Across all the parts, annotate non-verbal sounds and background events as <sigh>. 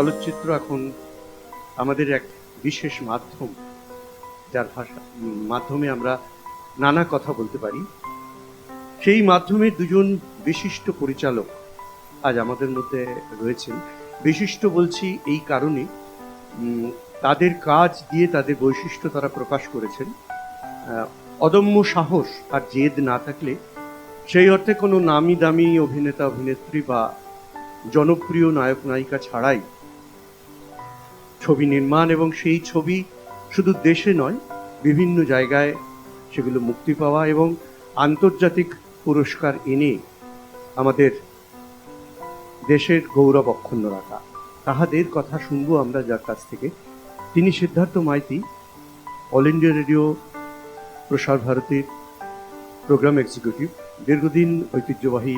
চলচ্চিত্র এখন আমাদের এক বিশেষ মাধ্যম, যার ভাষা, মাধ্যমে আমরা নানা কথা বলতে পারি। সেই মাধ্যমে দুজন বিশিষ্ট পরিচালক আজ আমাদের মধ্যে রয়েছেন। বিশিষ্ট বলছি এই কারণে তাদের কাজ দিয়ে তাদের বৈশিষ্ট্য তারা প্রকাশ করেছেন। অদম্য সাহস আর জেদ না থাকলে সেই অর্থে কোনো নামি দামি অভিনেতা, অভিনেত্রী বা জনপ্রিয় নায়ক, নায়িকা ছাড়াই ছবি নির্মাণ এবং সেই ছবি শুধু দেশে নয়, বিভিন্ন জায়গায় সেগুলো মুক্তি পাওয়া এবং আন্তর্জাতিক পুরস্কার এনে আমাদের দেশের গৌরব অক্ষুণ্ণ রাখা। তাহাদের কথা শুনব আমরা যার কাছ থেকে। তিনি Siddhartha Maiti, All India Radio, Prasar ভারতীর programme executive, দীর্ঘদিন ঐতিহ্যবাহী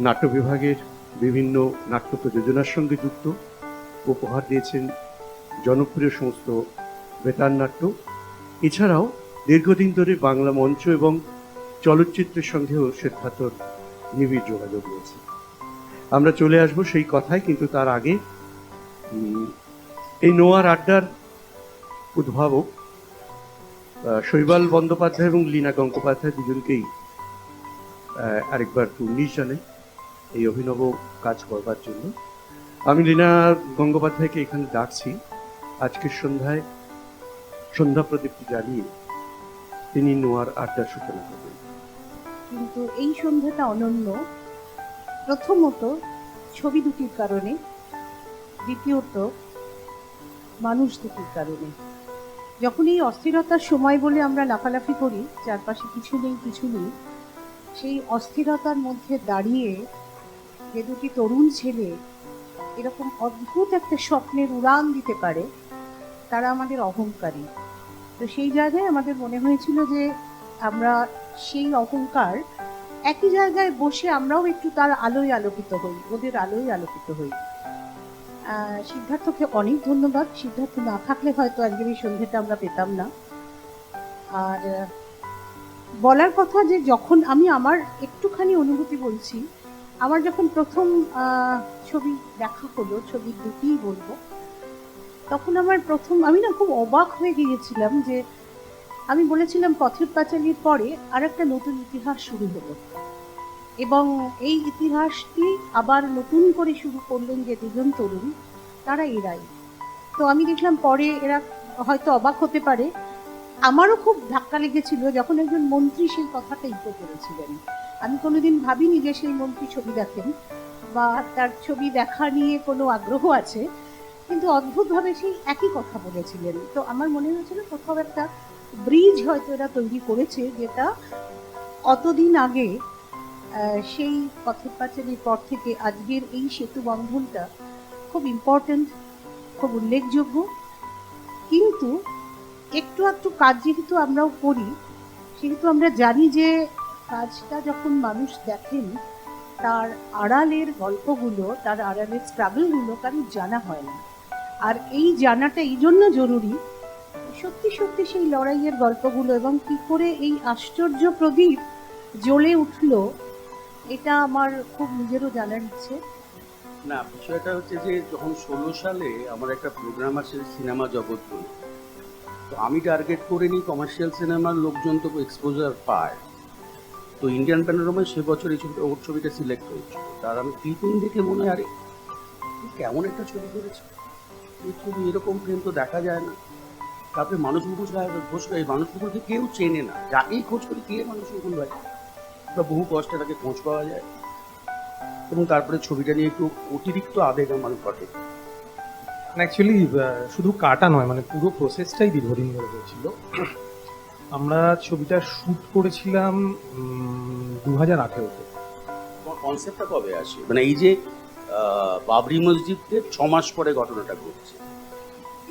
নাট্য বিভাগের বিভিন্ন নাট্য প্রযোজনার সঙ্গে যুক্ত। উপহার দিয়েছেন জনপ্রিয় সমস্ত বেতার নাট্য। এছাড়াও দীর্ঘদিন ধরে বাংলা মঞ্চ এবং চলচ্চিত্রের সঙ্গেও সিদ্ধার্থর নিবিড় যোগাযোগ রয়েছে। আমরা চলে আসব সেই কথায়, কিন্তু তার আগে এই নোয়ার আড্ডার উদ্ভাবক শৈবাল বন্দ্যোপাধ্যায় এবং লীনা গঙ্গোপাধ্যায় দুজনকেই আরেকবার পুণ্ডিশ জানাই এই অভিনব কাজ করবার জন্য। আমি লীনা গঙ্গোপাধ্যায়কে এখানে ডাকছি। আজকের সন্ধ্যায় সন্ধ্যা প্রদীপটি জ্বালিয়ে তিনি নোয়ার আড্ডার সূচনা করবেন। কিন্তু এই সন্ধ্যাটা অনন্য। প্রথমত ছবি দুটির কারণে, দ্বিতীয়ত মানুষ দুটির কারণে। যখন এই অস্থিরতার সময় বলে আমরা লাফালাফি করি, চারপাশে কিছু নেই কিছু নেই, সেই অস্থিরতার মধ্যে দাঁড়িয়ে যে দুটি তরুণ ছেলে এরকম অদ্ভুত একটা স্বপ্নের উড়ান দিতে পারে, তারা আমাদের অহংকারী। তো সেই জায়গায় আমাদের মনে হয়েছিল যে আমরা সেই অহংকার একই জায়গায় বসে আমরাও একটু তার আলোয় আলোকিত হই, ওদের আলোয় আলোকিত হই। সিদ্ধার্থকে অনেক ধন্যবাদ। সিদ্ধার্থ না থাকলে হয়তো আজকের এই সন্ধ্যেটা আমরা পেতাম না। আর, বলার কথা যে যখন আমি আমার একটুখানি অনুভূতি বলছি, আমার যখন প্রথম ছবি দেখা হলো, ছবি দুটিই বলব। তখন আমার প্রথম, আমি না খুব অবাক হয়ে গিয়েছিলাম যে আমি বলেছিলাম পথের পাঁচালির পরে আর একটা নতুন ইতিহাস শুরু হলো। এবং এই ইতিহাসটি আবার নতুন করে শুরু করলেন যে দুজন তরুণ, তারা এরাই। তো আমি দেখলাম পরে এরা হয়তো অবাক হতে পারে। আমারও খুব ধাক্কা লেগেছিল যখন একজন মন্ত্রী সেই কথাটা ইকো করেছিলেন। আমি কোনোদিন ভাবিনি যে সেই মন্ত্রী ছবি দেখেন। বা তার ছবি দেখা নিয়ে কোনো আগ্রহ আছে? কিন্তু অদ্ভুতভাবে সেই একই কথা বলেছিলেন। তো আমার মনে হয়েছিল কোথাও একটা ব্রিজ হয়তো এরা তৈরি করেছে যেটা কতদিন আগে সেই পথের পাঁচালির পর থেকে আজকের এই সেতু বন্ধনটা খুব ইম্পর্ট্যান্ট খুব উল্লেখযোগ্য। কিন্তু একটু একটু কাজ যেহেতু আমরাও করি, সেহেতু আমরা জানি যে কাজটা যখন মানুষ দেখেন তার আড়ালের গল্পগুলো, তার আড়ালের স্ট্রাগলগুলো কারণ জানা হয় না। আর এই জানাটা এই জন্য জরুরি, সত্যি সত্যি সেই লড়াইয়ের গল্পগুলো এবং কি করে এই আশ্চর্য প্রদীপ জ্বলে উঠল, এটা আমার খুব নিজেরও জানার ইচ্ছে। না, বিষয়টা হচ্ছে যে যখন ষোলো সালে আমার একটা প্রোগ্রাম আছে সিনেমা জগৎ বলে, তো আমি টার্গেট করে নিই কমার্শিয়াল সিনেমার লোকজন তো এক্সপোজার পায়। তো ইন্ডিয়ান প্যানোরামায় সে বছর এই ছবিটা ওর ছবিটা সিলেক্ট হয়েছিল। তার আমি ক্লিপিং দেখে মনে আরে কেমন একটা ছবি করেছে? এই ছবি এরকম ফিল্ম তো দেখা যায় না। তারপরে মানুষ মুখোশ ঘোষ এই মানুষ মুখোশকে কেউ চেনে না। যাকেই খোঁজ করি কে মানুষ মুখোশ ভাই বা বহু কষ্টে তাকে খোঁজ পাওয়া যায়। এবং তারপরে ছবিটা নিয়ে একটু অতিরিক্ত আবেগ আমার ঘটে অ্যাকচুয়ালি শুধু কাটা নয় মানে পুরো প্রসেসটাই দীর্ঘদিন ধরে হয়েছিল। আমরা ছবিটা শ্যুট করেছিলাম দু হাজার আঠেরোতে কনসেপ্টটা কবে আসে? মানে এই যে বাবরি মসজিদে ছ মাস পরে ঘটনাটা ঘটছে।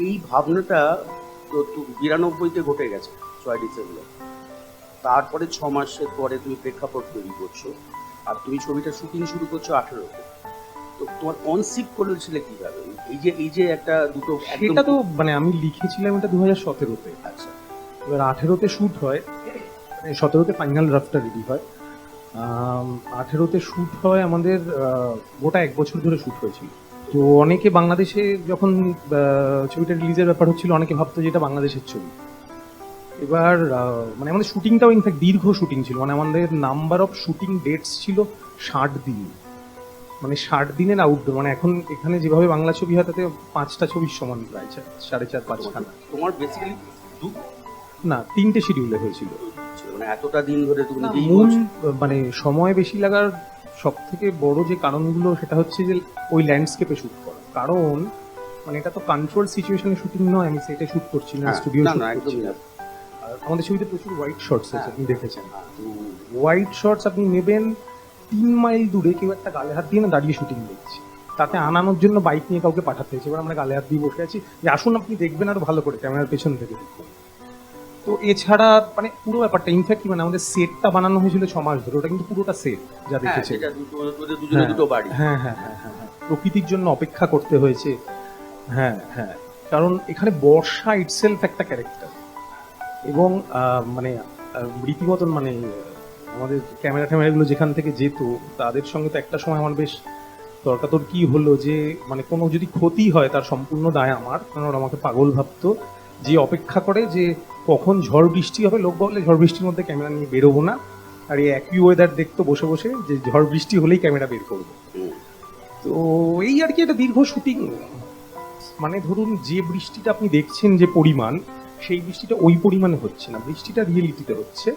এই ভাবনাটা বিরানব্বইতে ঘটে গেছে ছয় ডিসেম্বর। তারপরে ছ মাসের পরে তুমি প্রেক্ষাপট তৈরি করছ আর তুমি ছবিটা শুটিং শুরু করছ আঠেরোতে তো। তোমার কনসেপ্ট করেছিলে কীভাবে? এই যে এই যে একটা দুটো সেটা তো মানে আমি লিখেছিলাম এটা দু হাজার সতেরোতে আচ্ছা। এবার আঠেরোতে শ্যুট হয় সতেরোতে ফাইনাল ড্রাফটটা রেডি হয়। আঠেরোতে শ্যুট হয় আমাদের গোটা এক বছর ধরে শ্যুট হয়েছিল। তো অনেকে বাংলাদেশে যখন ছবিটা রিলিজের ব্যাপার হচ্ছিল, অনেকে ভাবতো যে এটা বাংলাদেশের ছবি। এবার মানে আমাদের শুটিংটাও ইনফ্যাক্ট দীর্ঘ শুটিং ছিল। মানে আমাদের নাম্বার অফ শুটিং ডেটস ছিল ষাট দিন। মানে ষাট দিনের আউটডোর মানে এখন এখানে যেভাবে বাংলা ছবি হয়, তাতে পাঁচটা ছবির সমান প্রায় সাড়ে চার, পাঁচখানা। তোমার বেসিক্যালি না তিনটে শিডিউলে হয়েছিল। মানে এতটা দিন ধরে তুমি মূল মানে সময় বেশি লাগার সব থেকে বড় যে কারণগুলো সেটা হচ্ছে যে ওই ল্যান্ডস্কেপে শুট করা। কারণ মানে এটা তো কন্ট্রোল সিচুয়েশনে শুটিং নয় আমি সেটা শুট করছি না হ্যাঁ, স্টুডিও না, না, একদমই না। আমাদের ছবিতে প্রচুর হোয়াইট শর্টস আছে হ্যাঁ। আপনি দেখেছেন। হোয়াইট শর্টস আপনি নেবেন তিন মাইল দূরে কেউ একটা গালে হাত দিয়ে না দাঁড়িয়ে শুটিং দেখছে। তাতে আনানোর জন্য বাইক নিয়ে কাউকে পাঠাতে হয়েছে। এবার আমরা গালে হাত দিয়ে বসে আছি। যে আসুন আপনি দেখবেন আরও ভালো করে ক্যামেরার পেছন থেকে। দেখবেন তো এছাড়া মানে পুরো ব্যাপারটা ইনফ্যাক্ট মানে আমাদের সেটটা বানানো হয়েছিল ছ মাস ধরে ওটা কিন্তু পুরোটা সেট যা হ্যাঁ, দেখেছে দুটো- হ্যাঁ। বাড়ি। হ্যাঁ হ্যাঁ হ্যাঁ হ্যাঁ হ্যাঁ। প্রকৃতির জন্য অপেক্ষা করতে হয়েছে। হ্যাঁ হ্যাঁ। কারণ এখানে বর্ষা ইটসেলফ একটা ক্যারেক্টার এবং মানে রীতিমতন মানে আমাদের ক্যামেরা ট্যামেরাগুলো যেখান থেকে যেত তাদের সঙ্গে তো একটা সময় আমার বেশ তর্কাতর কি হলো যে মানে কোনো যদি ক্ষতি হয় তার সম্পূর্ণ দায় আমার। কারণ ওরা আমাকে পাগল ভাবতো যে অপেক্ষা করে যে কখন ঝড় বৃষ্টি হবে, লোক বলে ঝড় বৃষ্টির মধ্যে ক্যামেরা নিয়ে বেরোবো না। আর এই একই ওয়েদার দেখতো বসে বসে যে ঝড় বৃষ্টি হলেই ক্যামেরা বের করব। তো এই আর কি একটা দীর্ঘ শুটিং মানে ধরুন যে বৃষ্টিটা আপনি দেখছেন যে পরিমাণ, সেই বৃষ্টিটা ওই পরিমাণে হচ্ছে না। বৃষ্টিটা রিয়েলিটিতে হচ্ছে।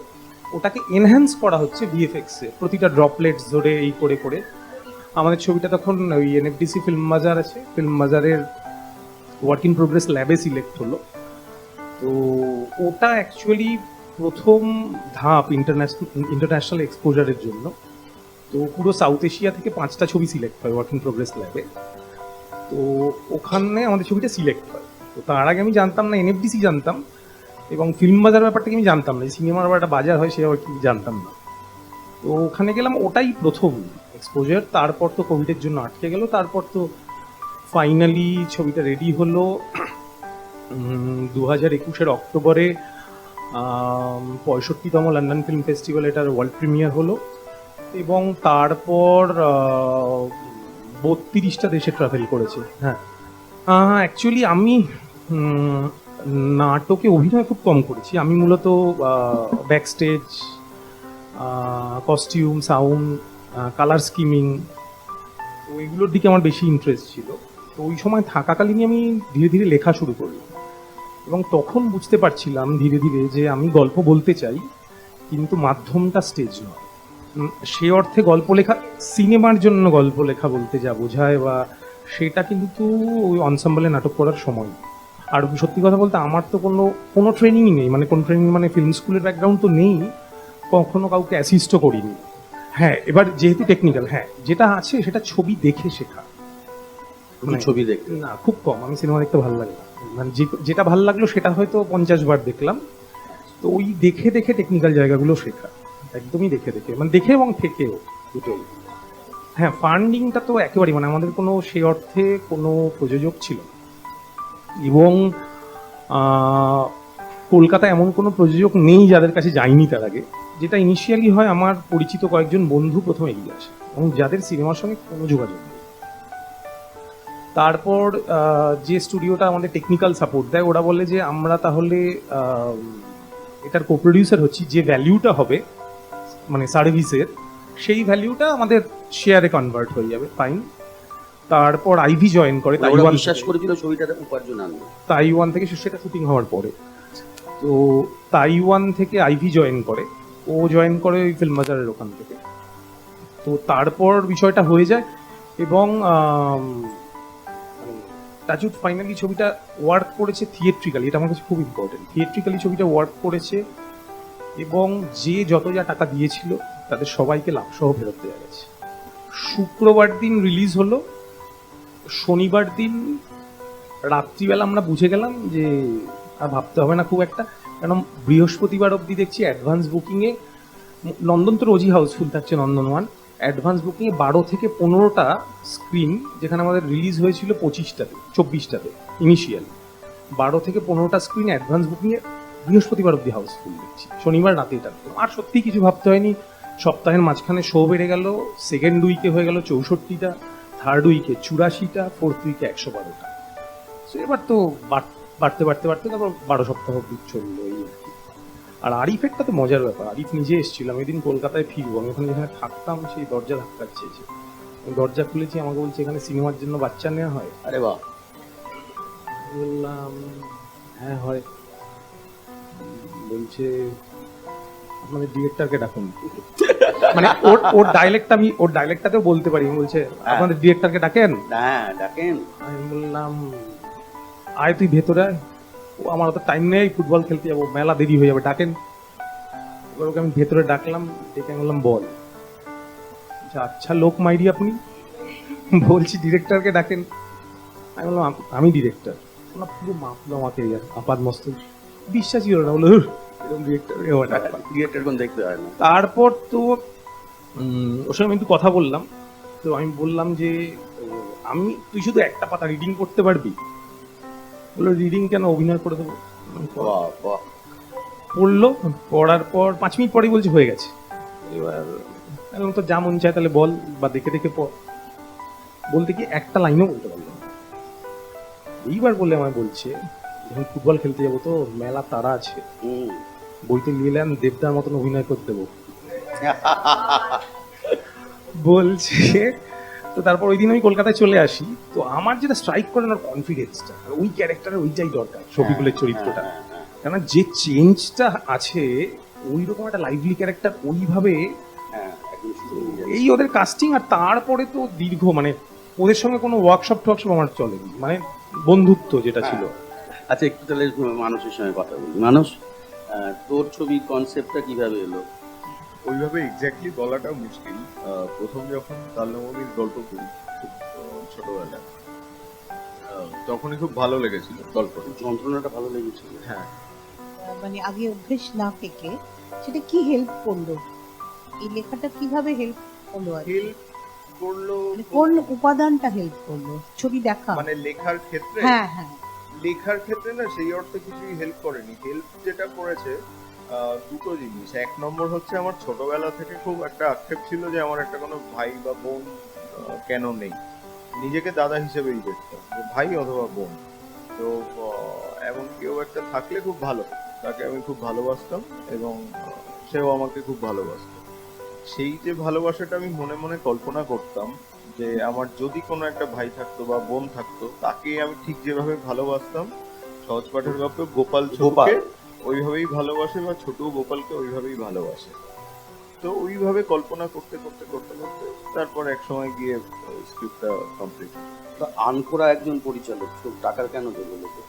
ওটাকে এনহ্যান্স করা হচ্ছে ভিএফএক্সে প্রতিটা ড্রপলেটস ধরে এই করে করে। আমাদের ছবিটা তখন ওই এনএফডিসি ফিল্ম বাজার আছে। ফিল্ম বাজারের ওয়ার্ক ইন প্রোগ্রেস ল্যাবে সিলেক্ট হলো। তো ওটা অ্যাকচুয়ালি প্রথম ধাপ ইন্টারন্যাশনাল ইন্টারন্যাশনাল এক্সপোজারের জন্য। তো পুরো সাউথ এশিয়া থেকে পাঁচটা ছবি সিলেক্ট হয় ওয়ার্কিং প্রোগ্রেস ল্যাবে তো ওখানে আমাদের ছবিটা সিলেক্ট হয়। তো তার আগে আমি জানতাম না এনএফডিসি জানতাম এবং ফিল্ম বাজার ব্যাপারটাকে আমি জানতাম না। যে সিনেমার একটা বাজার হয় সে আবার কি জানতাম না। তো ওখানে গেলাম, ওটাই প্রথম এক্সপোজার তারপর তো কোভিডের জন্য আটকে গেল। তারপর তো ফাইনালি ছবিটা রেডি হলো। দু হাজার একুশের অক্টোবরে পঁয়ষট্টিতম লন্ডন ফিল্ম ফেস্টিভ্যাল এটার ওয়ার্ল্ড প্রিমিয়ার হলো এবং তারপর বত্রিশটা দেশে ট্রাভেল করেছে। হ্যাঁ। অ্যাকচুয়ালি আমি নাটকে অভিনয় খুব কম করেছি। আমি মূলত back stage costume sound colour scheming তো এগুলোর দিকে আমার বেশি ইন্টারেস্ট ছিল। তো ওই সময় থাকাকালীনই আমি ধীরে ধীরে লেখা শুরু করলাম। এবং তখন বুঝতে পারছিলাম ধীরে ধীরে যে আমি গল্প বলতে চাই কিন্তু মাধ্যমটা স্টেজ নয়। সে অর্থে গল্প লেখা সিনেমার জন্য গল্প লেখা বলতে যা বোঝায় বা সেটা কিন্তু ওই অনসাম্বলে নাটক করার সময়। আর সত্যি কথা বলতে আমার তো কোনো কোনো ট্রেনিংই নেই। মানে কোনো ট্রেনিং মানে ফিল্ম স্কুলের ব্যাকগ্রাউন্ড তো নেই কখনো কাউকে অ্যাসিস্টও করিনি। হ্যাঁ এবার যেহেতু টেকনিক্যাল হ্যাঁ যেটা আছে সেটা ছবি দেখে শেখা। মানে- ছবি দেখতে না খুব কম। আমি সিনেমা দেখতে ভালো লাগে না। মানে যেটা ভালো লাগল সেটা হয়তো পঞ্চাশ বার দেখলাম। তো ওই দেখে দেখে টেকনিক্যাল জায়গাগুলো শেখা। একদমই দেখে দেখে। মানে দেখে এবং থেকেও দুটোই। হ্যাঁ ফান্ডিংটা তো একেবারেই। মানে আমাদের কোনো সে অর্থে কোনো প্রযোজক ছিল এবং কলকাতা এমন কোনো প্রযোজক নেই যাদের কাছে যায়নি তার আগে। যেটা ইনিশিয়ালি হয়, আমার পরিচিত কয়েকজন বন্ধু প্রথমে এগিয়ে আসে। এবং যাদের সিনেমার সঙ্গে কোনো যোগাযোগ নেই। তারপর যে স্টুডিওটা আমাদের টেকনিক্যাল সাপোর্ট দেয় ওরা বলে যে আমরা তাহলে এটার কো প্রডিউসার হচ্ছি যে ভ্যালিউটা হবে মানে সার্ভিসের সেই ভ্যালিউটা আমাদের শেয়ারে কনভার্ট হয়ে যাবে ফাইন তারপর আইভি জয়েন করে মানে তাইওয়ান বিশ্বাস থেকে। করেছিল ছবিটাতে উপার্জন আনবে। তাইওয়ান থেকে সেটা শুটিং হওয়ার পরে। তো তাইওয়ান থেকে আইভি জয়েন করে ও জয়েন করে ওই ফিল্ম বাজারের ওখান থেকে। তো তারপর বিষয়টা হয়ে যায় এবং টাচুট ফাইনালি ছবিটা ওয়ার্ক করেছে থিয়েট্রিক্যালি এটা আমার কাছে খুব ইম্পর্টেন্ট থিয়েট্রিক্যালি ছবিটা ওয়ার্ক করেছে এবং যে যত যা টাকা দিয়েছিল তাদের সবাইকে লাভ সহ ফেরত দেওয়া গেছে। শুক্রবার দিন রিলিজ হলো, শনিবার দিন রাত্রিবেলা আমরা বুঝে গেলাম যে আর ভাবতে হবে না খুব একটা, কেন বৃহস্পতিবার অবধি দেখছি অ্যাডভান্স বুকিংয়ে নন্দন তো রোজই হাউসফুল থাকছে নন্দন ওয়ান অ্যাডভান্স বুকিংয়ে বারো থেকে পনেরোটা স্ক্রিন, যেখানে আমাদের রিলিজ হয়েছিল পঁচিশটাতে, চব্বিশটাতে ইনিশিয়াল বারো থেকে পনেরোটা স্ক্রিন অ্যাডভান্স বুকিংয়ে বৃহস্পতিবার অবধি হাউসফুল দেখছি শনিবার রাতে এটা আর সত্যি কিছু ভাবতে হয়নি। সপ্তাহের মাঝখানে শো বেড়ে গেল সেকেন্ড উইকে হয়ে গেল চৌষট্টিটা থার্ড উইকে চুরাশিটা ফোর্থ উইকে একশো বারোটা। তো এবার তো বাড়তে বাড়তে বাড়তে তারপর বারো সপ্তাহ অব্দি চলল। আর আরিফেরটা তো মজার ব্যাপার। আরিফ নিজে এসেছিল আমি এদিন কলকাতায় ফিরবো। আমি ওখানে যেখানে থাকতাম সেই দরজা ধাক্কাচ্ছে এসে। আমি দরজা খুলেছি আমাকে বলছে এখানে সিনেমার জন্য বাচ্চা নেওয়া হয়? আরে বাহ। বললাম হ্যাঁ হয়। বলছে আপনাদের ডিরেক্টরকে ডাকুন। মানে ওর ওর ডাইলেক্ট আমি ওর ডাইলেক্টটাতেও বলতে পারি। বলছে আপনাদের ডিরেক্টরকে ডাকেন? হ্যাঁ ডাকেন। আমি বললাম আয় তুই ভেতরে আয়। আমার তো টাইম নেই ফুটবল খেলতে যাব মেলা দেরি হয়ে যাবে ডাকেন। এবার ওকে আমি ভেতরে ডাকলাম ডেকে বললাম বল। আচ্ছা লোক মাইরি আপনি? বলছি ডিরেক্টরকে ডাকেন। আমি বললাম "আম- ডিরেক্টর ওনা পুরো মাপলো আমাকে আপাদ মস্ত বিশ্বাসই হলো না বলল "উহ, এরকম ডিরেক্টর ক্রিয়েটার কোন দেখতে হয় না। তারপর তো ওর সঙ্গে আমি একটু কথা বললাম। তো আমি বললাম যে আমি তুই শুধু একটা পাতা রিডিং করতে পারবি? বলল রিডিং কেন অভিনয় করে দেবো? আমি পড়ল পড়ার পর পাঁচ মিনিট পরেই বলছে হয়ে গেছে। এবার এখন তো যা মন চায় তাহলে বল বা দেখে দেখে পড়। বলতে কি একটা লাইনও বলতে পারল এইবার বলে আমায় বলছে যখন ফুটবল খেলতে যাব তো মেলা তারা আছে। বইতে নিলাম দেবদার মতন অভিনয় করতে দেবো। <laughs> বলছে তো তারপর ওই দিন আমি কলকাতায় চলে আসি। তো আমার যেটা স্ট্রাইক করে না কনফিডেন্সটা ওই ক্যারেক্টারের ওইটাই দরকার শফিকুলের চরিত্রটা। হ্যাঁ, হ্যাঁ, কেন যে চেঞ্জটা আছে ওই রকম একটা লাইভলি ক্যারেক্টার ওইভাবে হ্যাঁ হয়ে। এই ওদের কাস্টিং আর তারপরে তো দীর্ঘ মানে ওদের সঙ্গে কোনো ওয়ার্কশপ টওয়ার্কশপ আমার চলেনি। মানে বন্ধুত্ব যেটা ছিল। আচ্ছা একটু তাহলে মানুষের সঙ্গে কথা বলি। মানুষ তোর ছবির কনসেপ্টটা কীভাবে এলো? ওইভাবে এক্স্যাক্টলি বলাটা মুশকিল। প্রথম যখন গল্প পড়ি খুব আহ, ছোটবেলায় আহ, তখনই খুব ভালো লেগেছিল গল্পটা। যন্ত্রণাটা ভালো লেগেছিল। হ্যাঁ। মানে আগে অভ্যেস না থেকে সেটা কি হেল্প করল? এই লেখাটা কীভাবে হেল্প করল আর হেল্প করল মানে কোন উপাদানটা হেল্প করল? ছবি দেখা। মানে লেখার ক্ষেত্রে? হ্যাঁ হ্যাঁ। লেখার ক্ষেত্রে না সেই অর্থে কিছুই হেল্প করেনি। হেল্প যেটা করেছে দুটো জিনিস। এক নম্বর হচ্ছে আমার ছোটবেলা থেকে খুব একটা আক্ষেপ ছিল যে আমার একটা কোনো ভাই বা বোন কেন নেই। নিজেকে দাদা হিসেবেই দেখতাম ভাই অথবা বোন। তো এমন কেউ একটা থাকলে খুব ভালো। তাকে আমি খুব ভালোবাসতাম এবং সেও আমাকে খুব ভালোবাসত। সেই যে ভালোবাসাটা আমি মনে মনে কল্পনা করতাম যে আমার যদি কোনো একটা ভাই থাকতো বা বোন থাকতো তাকে আমি ঠিক যেভাবে ভালোবাসতাম, সহজ পাঠের গল্পে গোপাল গোপাল। ওইভাবেই ভালোবাসে বা ছোট গোপালকে ওইভাবেই ভালোবাসে। তো ওইভাবে কল্পনা করতে করতে করতে করতে তারপর এক সময় গিয়ে স্ক্রিপ্টটা কমপ্লিট তো আনকোরা একজন পরিচালক টাকার কেন দেবো লোকে?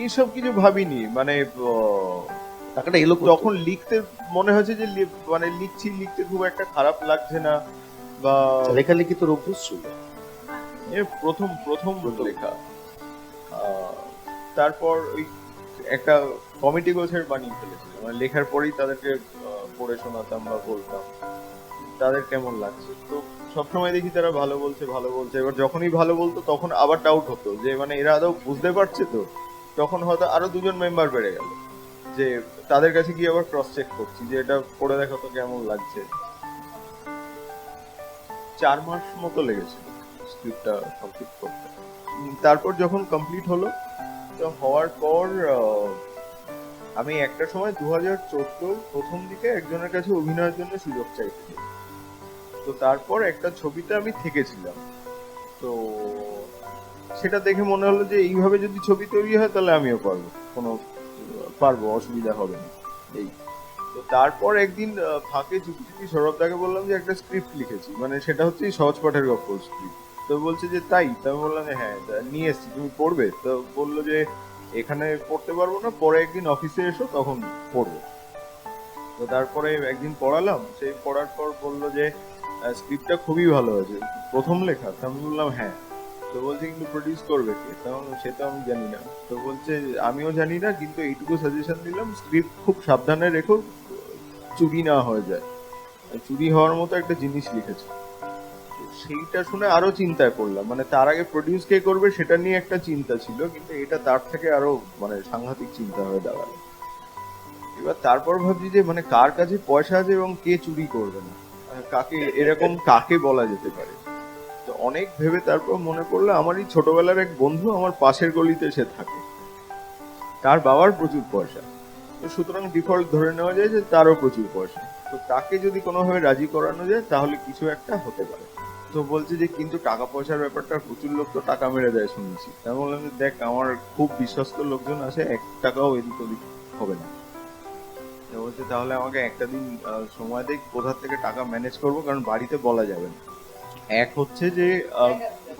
এইসব কিছু ভাবিনি মানে টাকাটা এলো যখন লিখতে মনে হয়েছে যে মানে লিখছি লিখতে খুব একটা খারাপ লাগছে না বা থেকে? লেখালেখি তো অভ্যেস ছিল? এ প্রথম প্রথম। লেখা। আহ, তারপর ওই একটা কমিটি গোছের বানিয়ে ফেলেছিল। মানে লেখার পরেই তাদেরকে পড়ে শোনাতাম বা বলতাম। তাদের কেমন লাগছে? তো সবসময় দেখি তারা ভালো বলছে ভালো বলছে। এবার যখনই ভালো বলতো, তখন আবার ডাউট হতো যে মানে এরা আদৌ বুঝতে পারছে তো? তখন হয়তো আরও দুজন মেম্বার বেড়ে গেল। যে, তাদের কাছে গিয়ে আবার ক্রস চেক করছি যে, এটা পড়ে দেখো তো কেমন লাগছে। চার মাস মতো লেগেছে স্ক্রিপ্টটা কমপ্লিট করতে। তারপর যখন কমপ্লিট হলো হওয়ার পর আমি একটা সময় দু হাজার চোদ্দোর প্রথম দিকে একজনের কাছে অভিনয়ের জন্য সুযোগ চাইছি তো তারপর একটা ছবিতে আমি থেকেছিলাম। তো সেটা দেখে মনে হলো যে, এইভাবে যদি ছবি তৈরি হয়, তাহলে আমিও পারব। কোনো, পারব, অসুবিধা হবে না। এই। তো তারপর একদিন ফাঁকে চুপি চুপি সৌরভদাকে বললাম যে, একটা স্ক্রিপ্ট লিখেছি। মানে সেটা হচ্ছে সহজ পাঠের গল্প স্ক্রিপ্ট। তো বলছে যে তাই, তো আমি বললাম যে হ্যাঁ নিয়ে এসছি, তুমি পড়বে? তো বলল যে এখানে পড়তে পারব না, পরে একদিন অফিসে এসো, তখন পড়ব। তো তারপরে একদিন পড়ালাম, সেই পড়ার পর বলল যে স্ক্রিপ্টটা খুবই ভালো হয়েছে, প্রথম লেখা। তো আমি বললাম হ্যাঁ। তো বলছে, কিন্তু প্রডিউস করবে কে? তখন সেটা আমি জানি না। তো বলছে, আমিও জানি না, কিন্তু এইটুকু সাজেশন দিলাম স্ক্রিপ্ট খুব সাবধানে রেখো, চুরি না হয়ে যায়। চুরি হওয়ার মতো একটা জিনিস লিখেছে। তো সেইটা শুনে আরও চিন্তায় পড়লাম। মানে তার আগে প্রডিউস কে করবে সেটা নিয়ে একটা চিন্তা ছিল, কিন্তু এটা তার থেকে আরও মানে সাংঘাতিক চিন্তা হয়ে দাঁড়াল। এবার তারপর ভাবছি যে মানে কার কাছে পয়সা আছে এবং কে চুরি করবে না? কাকে, এরকম কাকে বলা যেতে পারে? তো অনেক ভেবে তারপর মনে পড়ল, আমারই ছোটবেলার এক বন্ধু আমার পাশের গলিতে সে থাকে। তার বাবার প্রচুর পয়সা। তো সুতরাং ডিফল্ট ধরে নেওয়া যায় যে তারও প্রচুর পয়সা। তো তাকে যদি কোনোভাবে রাজি করানো যায়, তাহলে কিছু একটা হতে পারে। তো বলছে যে, কিন্তু টাকা পয়সার ব্যাপারটা প্রচুর লোক তো টাকা মেরে দেয় শুনেছি। তাই বললাম যে, দেখ, আমার খুব বিশ্বস্ত লোকজন আছে, এক টাকাও এদিক ওদিক হবে না। বলছে, তাহলে আমাকে একটা দিন সময় দেখ কোথা থেকে টাকা ম্যানেজ করব? কারণ বাড়িতে বলা যাবে না। এক হচ্ছে যে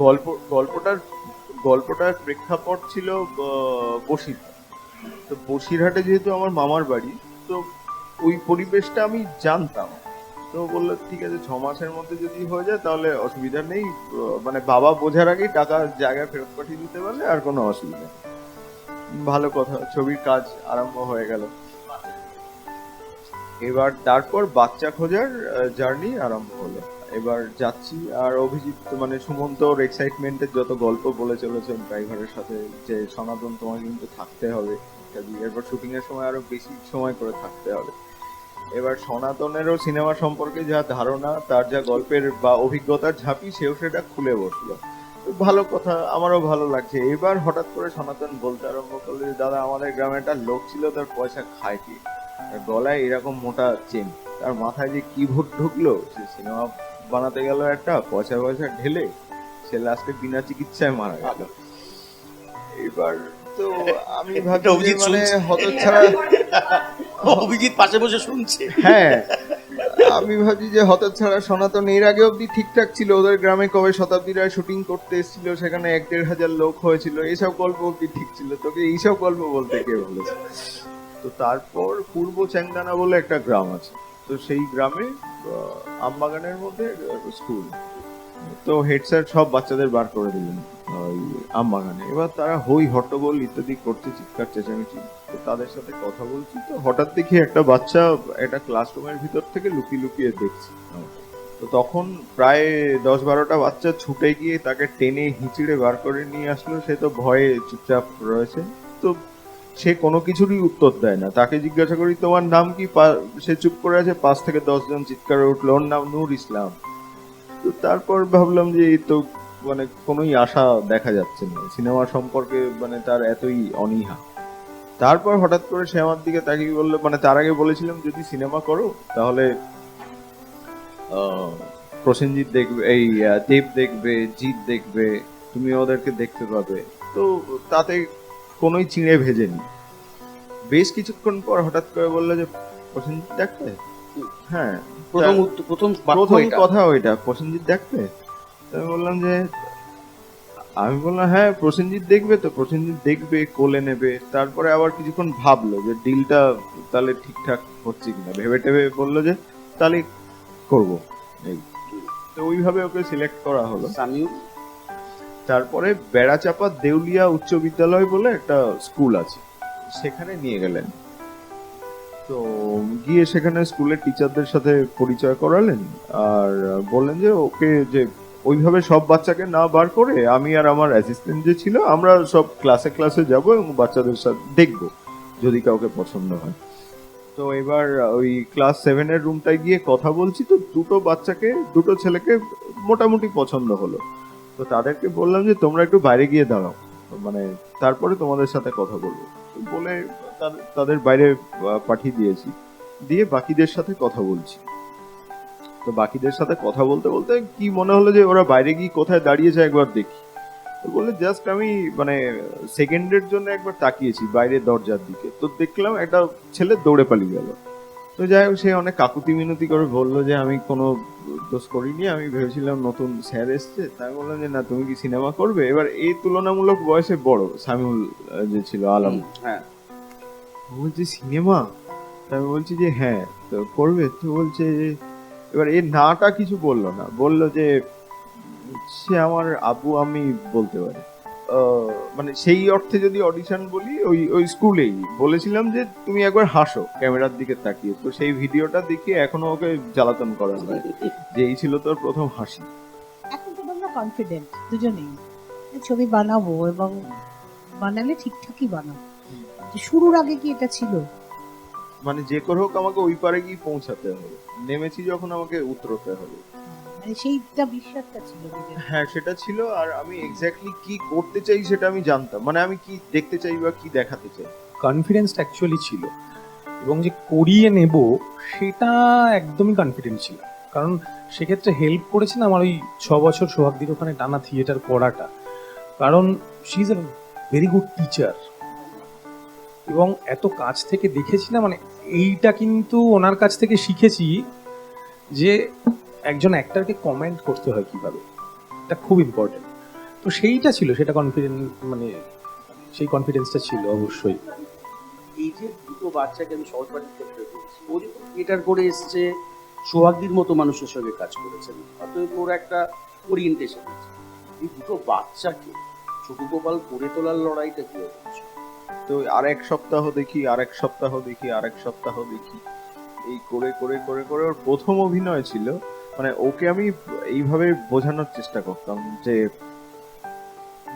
গল্প, গল্পটার গল্পটার প্রেক্ষাপট ছিল বসিরহাট। তো বসিরহাটে যেহেতু আমার মামার বাড়ি, তো ওই পরিবেশটা আমি জানতাম। তো বলল, ঠিক আছে ছ মাসের মধ্যে যদি হয়ে যায়, তাহলে অসুবিধা নেই। মানে বাবা বোঝার আগেই টাকা জায়গায় ফেরত পাঠিয়ে দিতে পারলে আর কোনো অসুবিধা ভালো কথা, ছবির কাজ আরম্ভ হয়ে গেল। এবার তারপর বাচ্চা খোঁজার জার্নি আরম্ভ হলো। এবার যাচ্ছি, আর অভিজিৎ মানে সুমন্তর এক্সাইটমেন্টের যত গল্প বলে চলেছেন ড্রাইভারের সাথে যে সনাতন তোমাকে কিন্তু থাকতে হবে, ইত্যাদি। এরপর শুটিং এর সময় আরও বেশি সময় করে থাকতে হবে। এবার সনাতনেরও সিনেমা সম্পর্কে যা ধারণা তার যা গল্পের বা অভিজ্ঞতার ঝাঁপি সেও সেটা খুলে বসল। ভালো কথা আমারও ভালো লাগছে। এবার হঠাৎ করে সনাতন বলতে আরম্ভ করল যে দাদা আমাদের গ্রামে একটা লোক ছিল তার পয়সা খায় কি? তার গলায় এরকম মোটা চেন। তার মাথায় যে কি ভূত ঢুকলো সে সিনেমা বানাতে গেল একটা পয়সা পয়সা ঢেলে সে লাস্টে বিনা চিকিৎসায় মারা গেল। এবার তো আমি ভাবছি মানে। হতচ্ছাড়া <laughs> অভিজিৎ পাশে বসে শুনছে। হ্যাঁ আমি ভাবছি যে হতচ্ছাড়া সনাতন এর আগে অব্দি ঠিকঠাক ছিল, ওদের গ্রামে কবে শতাব্দীরা শুটিং করতে এসেছিল, সেখানে এক দেড় হাজার লোক হয়েছিল এইসব গল্প অব্দি ঠিক ছিল। তোকে এইসব গল্প বলতে কে বলেছে? তো তারপর পূর্ব চ্যাংদানা বলে একটা গ্রাম আছে। তো সেই গ্রামে আমবাগানের মধ্যে স্কুল তো হেড স্যার সব বাচ্চাদের বার করে দিলেন, ওই আমবাগানে। এবার তারা হই হট্টগোল ইত্যাদি করছে, চিৎকার চেঁচামেচি। তো তাদের সাথে কথা বলছি তো হঠাৎ দেখি একটা বাচ্চা একটা ক্লাসরুমের ভিতর থেকে লুকিয়ে লুকিয়ে দেখছে। তো তখন প্রায় দশ বারোটা বাচ্চা ছুটে গিয়ে তাকে টেনে হিঁচড়ে বার করে নিয়ে আসলো। সে তো ভয়ে চুপচাপ রয়েছে। তো সে কোনো কিছুরই উত্তর দেয় না। তাকে জিজ্ঞাসা করি, তোমার নাম কি? সে চুপ করে আছে। পাঁচ থেকে দশ জন চিৎকার উঠল, ওর নাম নূর ইসলাম। তো তারপর ভাবলাম যে এই তো মানে কোনোই আশা দেখা যাচ্ছে না। সিনেমা সম্পর্কে মানে তার এতই অনীহা। তারপর হঠাৎ করে সে আমার দিকে তাকিয়ে বলল মানে তার আগে বলেছিলাম যদি সিনেমা করো তাহলে প্রসেনজিৎ দেখবে এই দেব দেখবে জিৎ দেখবে তুমি ওদেরকে দেখতে পাবে। তো তাতে কোনোই চিড়ে ভেজেনি। বেশ কিছুক্ষণ পর হঠাৎ করে বলল যে প্রসেনজিৎ দেখবে? হ্যাঁ প্রথম প্রথম প্রথম কথা ওইটা প্রসেনজিৎ দেখবে? তো আমি বললাম যে আমি বললাম হ্যাঁ প্রসেনজিৎ দেখবে তো। প্রসেনজিৎ দেখবে কোলে নেবে। তারপরে আবার কিছুক্ষণ ভাবলো যে ডিলটা তাহলে ঠিকঠাক হচ্ছে কিনা। ভেবে টেবে বলল যে তাহলে করব। এই। তো ওইভাবে ওকে সিলেক্ট করা হলো। তারপরে বেড়াচাপা দেউলিয়া উচ্চ বিদ্যালয় বলে একটা স্কুল আছে। সেখানে নিয়ে গেলেন। তো গিয়ে সেখানে স্কুলের টিচারদের সাথে পরিচয় করালেন। আর বললেন যে ওকে যে ওইভাবে সব বাচ্চাকে না বার করে আমি আর আমার অ্যাসিস্ট্যান্ট যে ছিল, আমরা সব ক্লাসে ক্লাসে যাব এবং বাচ্চাদের সাথে দেখব, যদি কাউকে পছন্দ হয়। তো এবার ওই ক্লাস সেভেনের রুমটায় গিয়ে কথা বলছি তো দুটো বাচ্চাকে, দুটো ছেলেকে মোটামুটি পছন্দ হলো। তো তাদেরকে বললাম যে, তোমরা একটু বাইরে গিয়ে দাঁড়াও। মানে তারপরে তোমাদের সাথে কথা বলব। বলে তাদের- বাইরে পাঠিয়ে দিয়েছি। দিয়ে বাকিদের সাথে কথা বলছি। তো বাকিদের সাথে কথা বলতে বলতে কি মনে হলো যে ওরা বাইরে গিয়ে কোথায় দাঁড়িয়েছে একবার দেখি। তো বলে জাস্ট আমি মানে সেকেন্ডের জন্য একবার তাকিয়েছি বাইরের দরজার দিকে। তো দেখলাম একটা ছেলে দৌড়ে পালিয়ে গেল। তো যাই হোক সে অনেক কাকুতি মিনতি করে বলল যে আমি কোনো দোষ করিনি আমি ভেবেছিলাম নতুন স্যার এসছে। তাই বললাম যে না তুমি কি সিনেমা করবে? এবার এই তুলনামূলক বয়সে বড় সামিউল যে ছিল আলম। হ্যাঁ। বলছে সিনেমা? আমি বলছি যে হ্যাঁ তো করবে। তো বলছে যে এবার এর নাটা কিছু বলল না বলল যে সে আমার আব্বু আমি বলতে পারি। মানে সেই অর্থে যদি অডিশন বলি ওই ওই স্কুলেই। বলেছিলাম যে তুমি একবার হাসো ক্যামেরার দিকে তাকিয়ে। তো সেই ভিডিওটা দেখে এখনও ওকে জ্বালাতন করা হয় যে এই ছিল তোর প্রথম হাসি। এখন তো তোমরা কনফিডেন্ট দুজনেই। ছবি বানাবো এবং বানালে ঠিকঠাকই বানাবো। শুরুর আগে কি এটা ছিল? মানে যে করে হোক আমাকে ওই পারে গিয়ে পৌঁছাতে হবে। নেমেছি যখন আমাকে উতরতে হবে। মানে সেইটা বিশ্বাসটা ছিল হ্যাঁ সেটা ছিল আর আমি এক্স্যাক্টলি কি করতে চাই সেটা আমি জানতাম। মানে আমি কি দেখতে চাই বা কি দেখাতে চাই। কনফিডেন্সটা অ্যাকচুয়ালি ছিল। এবং যে করিয়ে নেব সেটা একদমই কনফিডেন্ট ছিল কারণ সেক্ষেত্রে হেল্প করেছে না আমার ওই ছ বছর সোহাগদির ওখানে টানা থিয়েটার করাটা। কারণ she is a very good teacher এবং এত কাছ থেকে দেখেছি না মানে এইটা কিন্তু ওনার কাছ থেকে শিখেছি যে একজন অ্যাক্টারকে কমেন্ট করতে হয় কীভাবে। এটা খুব ইম্পর্টেন্ট তো সেইটা ছিল, সেটা কনফিডেন্স মানে সেই কনফিডেন্সটা ছিল অবশ্যই। এই যে দুটো বাচ্চাকে আমি সহজবাদীর ক্ষেত্রে বলছি ও থিয়েটার করে এসছে, সোহাগদির মতো মানুষের সঙ্গে কাজ করেছেন। অতএব ওর একটা ওরিয়েন্টেশন আছে। এই দুটো বাচ্চাকে ছোট গোপাল করে তোলার লড়াইটা কি হচ্ছে? তো আর এক সপ্তাহ দেখি আর এক সপ্তাহ দেখি আর এক সপ্তাহ দেখি। এই করে করে করে করে ওর প্রথম অভিনয় ছিল। মানে ওকে আমি এইভাবে বোঝানোর চেষ্টা করতাম যে,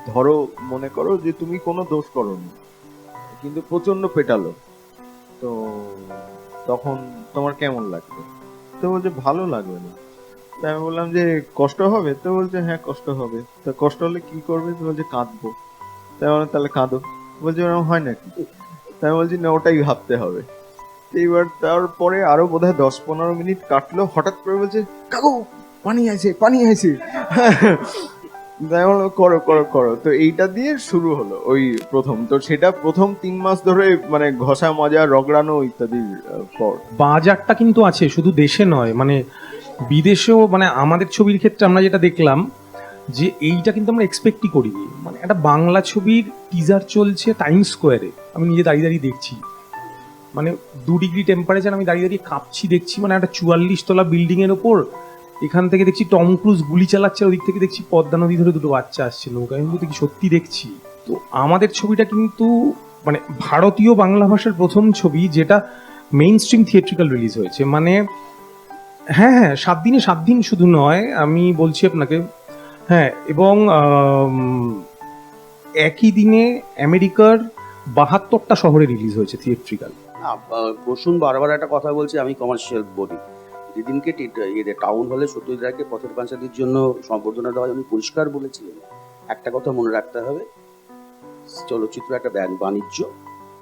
ধরো, মনে করো যে তুমি কোনো দোষ করোনি, কিন্তু প্রচণ্ড পেটালো। তো তখন তোমার কেমন লাগবে তো বলছে, ভালো লাগবে না। তাই আমি বললাম যে, কষ্ট হবে? তো বলছে হ্যাঁ কষ্ট হবে। তো কষ্ট হলে কি করবে? তো বলছে, কাঁদবো। তাই তাহলে কাঁদো। বলছে ওরকম হয় নাকি? তাই আমি বলছি না ওটাই ভাবতে হবে। এইবার তারপরে আরও বোধহয় দশ পনেরো মিনিট কাটলো। হঠাৎ করে বলছে কাকু পানি আছে পানি আছে করো করো করো। তো এইটা দিয়ে শুরু হলো ওই প্রথম। তো সেটা প্রথম তিন মাস ধরে মানে ঘষা মজা রগড়ানো ইত্যাদির আহ, পর। বাজারটা কিন্তু আছে শুধু দেশে নয় মানে বিদেশেও মানে আমাদের ছবির ক্ষেত্রে আমরা যেটা দেখলাম যে এইটা কিন্তু আমরা এক্সপেক্টই করিনি। মানে একটা বাংলা ছবির টিজার চলছে টাইম স্কোয়ারে আমি নিজে দাঁড়িয়ে দাঁড়িয়ে দেখছি। মানে দু ডিগ্রি টেম্পারেচার আমি দাঁড়িয়ে দাঁড়িয়ে কাঁপছি, দেখছি। মানে একটা চুয়াল্লিশ তলা বিল্ডিং এর ওপর এখান থেকে দেখছি টম ক্রুজ গুলি চালাচ্ছে ওদিক থেকে দেখছি পদ্মা নদী ধরে দুটো বাচ্চা আসছে নৌকা। আমি কি সত্যি দেখছি। তো আমাদের ছবিটা কিন্তু মানে ভারতীয় বাংলা ভাষার প্রথম ছবি যেটা মেইন স্ট্রিম থিয়েট্রিক্যাল রিলিজ হয়েছে। মানে হ্যাঁ হ্যাঁ সাত দিনে সাত দিন শুধু নয়, আমি বলছি আপনাকে হ্যাঁ এবং একই দিনে আমেরিকার বাহাত্তরটা শহরে রিলিজ হয়েছে থিয়েট্রিক্যাল। না আহ, বারবার একটা কথা বলছি আমি কমার্শিয়াল বলি। যেদিনকে টাউন হলে সত্যজিৎ রায়কে পথের পাঁচালির জন্য সম্বর্ধনা দেওয়া আমি পরিষ্কার বলেছিলেন। একটা কথা মনে রাখতে হবে চলচ্চিত্র একটা বাণিজ্য।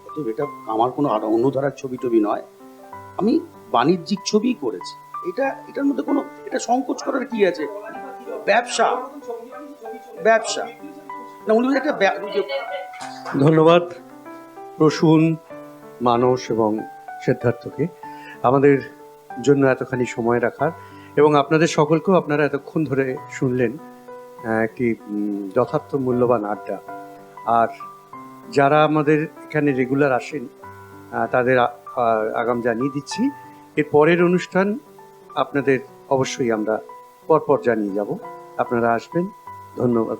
অতএব এটা আমার কোনো অন্য ধারার ছবি টবি নয়। আমি বাণিজ্যিক ছবিই করেছি। এটা এটার মধ্যে কোনো এটা সংকোচ করার কি আছে? ব্যবসা। ব্যবসা। না, উনি একটা ধন্যবাদ, প্রসূন, মানস এবং সিদ্ধার্থকে। আমাদের জন্য এতখানি সময় রাখার এবং আপনাদের সকলকেও আপনারা এতক্ষণ ধরে শুনলেন একটি যথার্থ মূল্যবান আড্ডা। আর যারা আমাদের এখানে রেগুলার আসেন তাদের আগাম জানিয়ে দিচ্ছি, এর পরের অনুষ্ঠান আপনাদের অবশ্যই আমরা পরপর জানিয়ে যাব। আপনারা আসবেন। ধন্যবাদ।